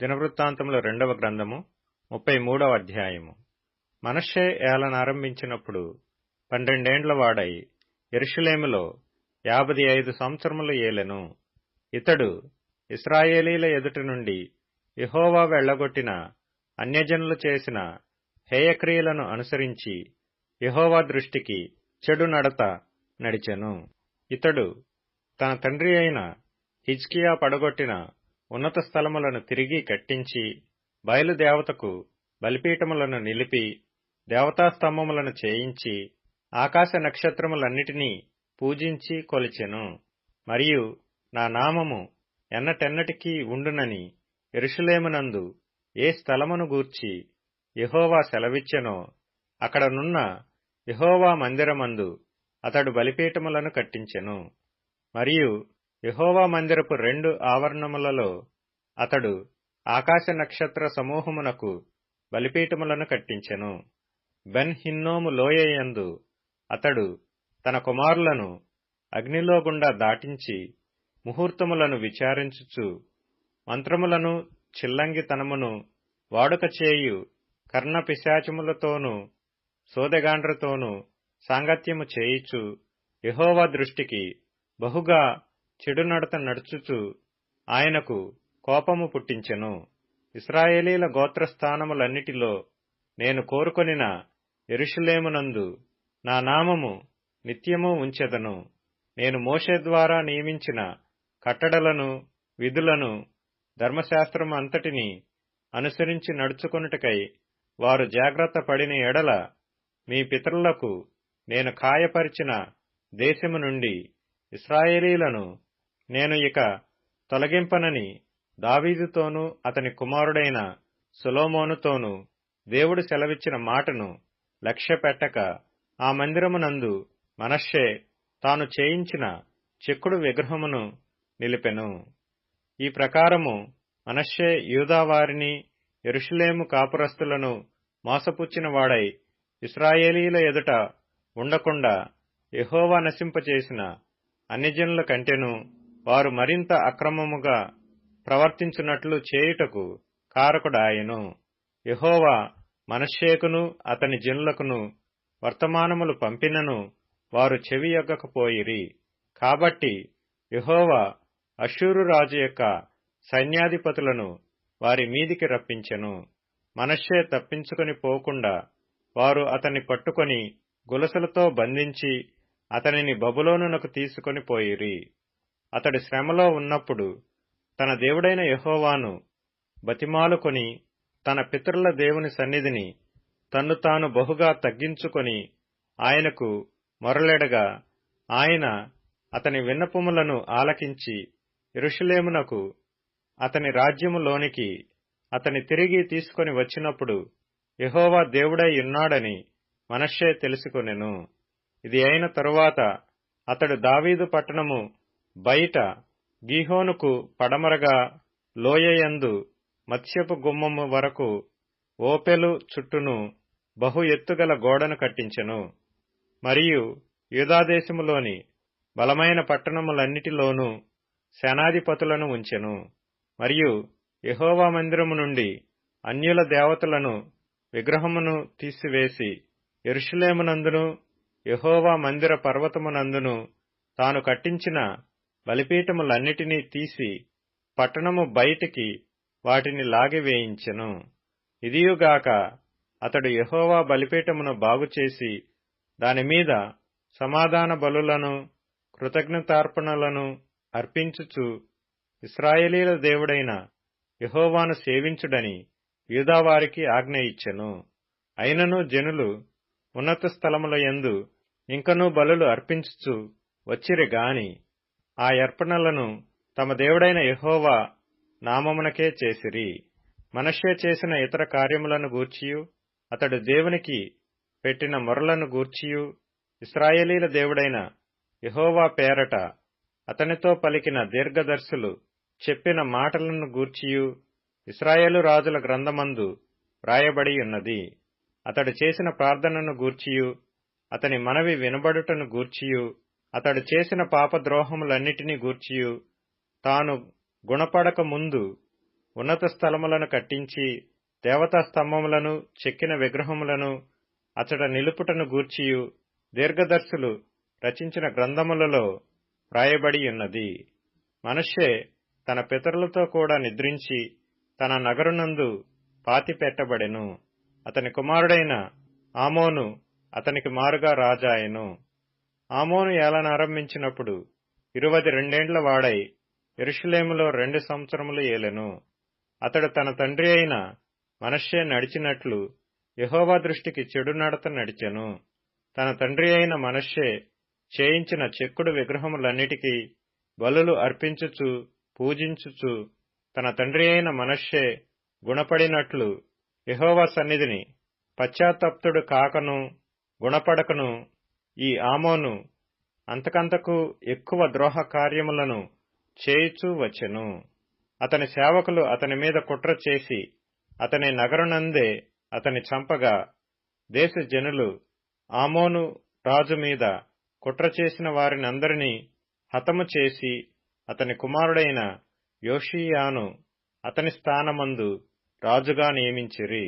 దినవృత్తాంతముల రెండవ గ్రంథము ముప్పై మూడవ అధ్యాయము. మనషే ఏలనారంభించినప్పుడు పన్నెండేండ్ల వాడై ఎరుషులేములో యాభై ఐదు సంవత్సరములు ఏలెను. ఇతడు ఇస్రాయేలీల ఎదుటి నుండి ఇహోవా వెళ్ళగొట్టిన అన్యజనులు చేసిన హేయక్రియలను అనుసరించి ఇహోవా దృష్టికి చెడు నడత నడిచెను. ఇతడు తన తండ్రి అయిన హిజ్కియా పడగొట్టిన ఉన్నత స్థలములను తిరిగి కట్టించి బయలుదేవతకు బలిపీఠములను నిలిపి దేవతాస్తంభములను చేయించి ఆకాశ నక్షత్రములన్నిటినీ పూజించి కొలిచెను. మరియు నా నామము ఎన్నటెన్నటికీ ఉండునని ఎరుషులేమునందు ఏ స్థలమును గూర్చి యహోవా సెలవిచ్చెనో అక్కడనున్న యహోవా మందిరమందు అతడు బలిపీఠములను కట్టించెను. మరియు యెహోవా మందిరపు రెండు ఆవరణములలో అతడు ఆకాశ నక్షత్ర సమూహమునకు బలిపీఠములను కట్టించెను. బెన్ హిన్నోము లోయయందు అతడు తన కుమారులను అగ్నిలో గుండా దాటించి ముహూర్తములను విచారించుచు మంత్రములను చిల్లంగితనమును వాడుక చేయు కర్ణ పిశాచములతోనూ సోదెగాండ్రతోనూ సాంగత్యము చేయిచు యహోవా దృష్టికి బహుగా చెడు నడత నడుచుచు ఆయనకు కోపము పుట్టించెను. ఇస్రాయేలీల గోత్రస్థానములన్నిటిలో నేను కోరుకొనిన ఎరుషులేమునందు నా నామము నిత్యము ఉంచెదను. నేను మోషే ద్వారా నియమించిన కట్టడలను విధులను ధర్మశాస్త్రము అంతటిని అనుసరించి నడుచుకొనుటకై వారు జాగ్రత్త పడిన ఎడల మీ పితరులకు నేను ఖాయపరిచిన దేశము నుండి ఇస్రాయేలీలను నేను ఇక తొలగింపనని దావీదుతోనూ అతని కుమారుడైన సులోమోనుతోనూ దేవుడు సెలవిచ్చిన మాటను లక్ష్యపెట్టక ఆ మందిరమునందు మనషే తాను చేయించిన చెక్కుడు విగ్రహమును నిలిపెను. ఈ ప్రకారము మనషే యూదావారిని ఎరుషులేము కాపురస్తులను మోసపుచ్చిన వాడై ఇస్రాయేలీల ఎదుట ఉండకుండా యెహోవా నశింపచేసిన అన్యజనుల కంటెను వారు మరింత అక్రమముగా ప్రవర్తించున్నట్లు చేయుటకు కారకుడాయెను. యహోవా మనశ్శేకును అతని జనులకును వర్తమానములు పంపినను వారు చెవియొగ్గకపోయిరి కాబట్టి యహోవా అషూరు రాజు యొక్క సైన్యాధిపతులను వారి మీదికి రప్పించెను. మనశ్శే తప్పించుకొని పోకుండా వారు అతన్ని పట్టుకొని గులసలతో బంధించి అతనిని బబులోనునకు తీసుకొని పోయిరి. అతడు శ్రమలో ఉన్నప్పుడు తన దేవుడైన యహోవాను బతిమాలుకొని తన పితరుల దేవుని సన్నిధిని తన్ను తాను బహుగా తగ్గించుకొని ఆయనకు మొరలెడగా ఆయన అతని విన్నపములను ఆలకించి ఇరుషులేమునకు అతని రాజ్యములోనికి అతని తిరిగి తీసుకొని వచ్చినప్పుడు యహోవా దేవుడై ఉన్నాడని మనషే తెలుసుకొనెను. ఇది అయిన తరువాత అతడు దావీదు పట్టణము బయట గీహోనుకు పడమరగా లోయయందు మత్స్యపు గుమ్మము వరకు ఓపెలు చుట్టూను బహు ఎత్తుగల గోడను కట్టించెను. మరియు యూదాదేశములోని బలమైన పట్టణములన్నిటిలోనూ సేనాధిపతులను ఉంచెను. మరియు యహోవా మందిరము నుండి అన్యుల దేవతలను విగ్రహమును తీసివేసి ఎరుషులేమునందును యహోవా మందిర పర్వతమునందును తాను కట్టించిన బలిపీఠములన్నిటినీ తీసి పట్టణము బయటికి వాటిని లాగివేయించెను ఇదియుగాక అతడు యహోవా బలిపీఠమును బాగుచేసి దానిమీద సమాధాన బలులను కృతజ్ఞతార్పణలను అర్పించుచు ఇస్రాయేలీల దేవుడైన యహోవాను సేవించుడని యూదావారికి ఆజ్ఞ ఇచ్చెను. అయినను జనులు ఉన్నత స్థలముల యందు ఇంకనూ బలులు అర్పించుచు వచ్చిరి గాని ఆ అర్పణలను తమ దేవుడైన యహోవా నామమునకే చేసిరి. మనషే చేసిన ఇతర కార్యములను గూర్చియు అతడు దేవునికి పెట్టిన మొరలను గూర్చియు. ఇస్రాయేలీల దేవుడైన యహోవా పేరట అతనితో పలికిన దీర్ఘదర్శులు చెప్పిన మాటలను గూర్చియు. ఇస్రాయేలు రాజుల గ్రంథమందు వ్రాయబడి ఉన్నది. అతడు చేసిన ప్రార్థనను గూర్చియు. అతని మనవి వినబడుటను గూర్చియు. అతడు చేసిన పాపద్రోహములన్నిటినీ గూర్చియు. తాను గుణపడక ముందు ఉన్నత స్థలములను కట్టించి దేవతా స్తంభములను చెక్కిన విగ్రహములను అతడ నిలుపుటను గూర్చియు. దీర్ఘదర్శులు రచించిన గ్రంథములలో వ్రాయబడి ఉన్నది. మనషే తన పితరులతో కూడా నిద్రించి తన నగరునందు పాతిపెట్టబడెను. అతని కుమారుడైన ఆమోను అతనికి మారుగా రాజాయెను. ఆమోను ఏలనారంభించినప్పుడు ఇరువది రెండేండ్ల వాడై ఎరుషులేములో రెండు సంవత్సరములు ఏలెను. అతడు తన తండ్రి అయిన మనషే నడిచినట్లు యహోవా దృష్టికి చెడు నడత నడిచెను. తన తండ్రి అయిన మనషే చేయించిన చెక్కుడు విగ్రహములన్నిటికీ బలులు అర్పించుచు పూజించుచు తన తండ్రి అయిన మనషే గుణపడినట్లు యహోవా సన్నిధిని పశ్చాత్తప్తుడు కాకను గుణపడకను ఈ ఆమోను అంతకంతకు ఎక్కువ ద్రోహ కార్యములను చేయుచూ వచ్చెను. అతని సేవకులు అతని మీద కుట్ర చేసి అతని నగరునందే అతని చంపగా దేశ జనులు ఆమోను రాజు మీద కుట్ర చేసిన వారినందరినీ హతము చేసి అతని కుమారుడైన యోషియాను అతని స్థానమందు రాజుగా నియమించిరి.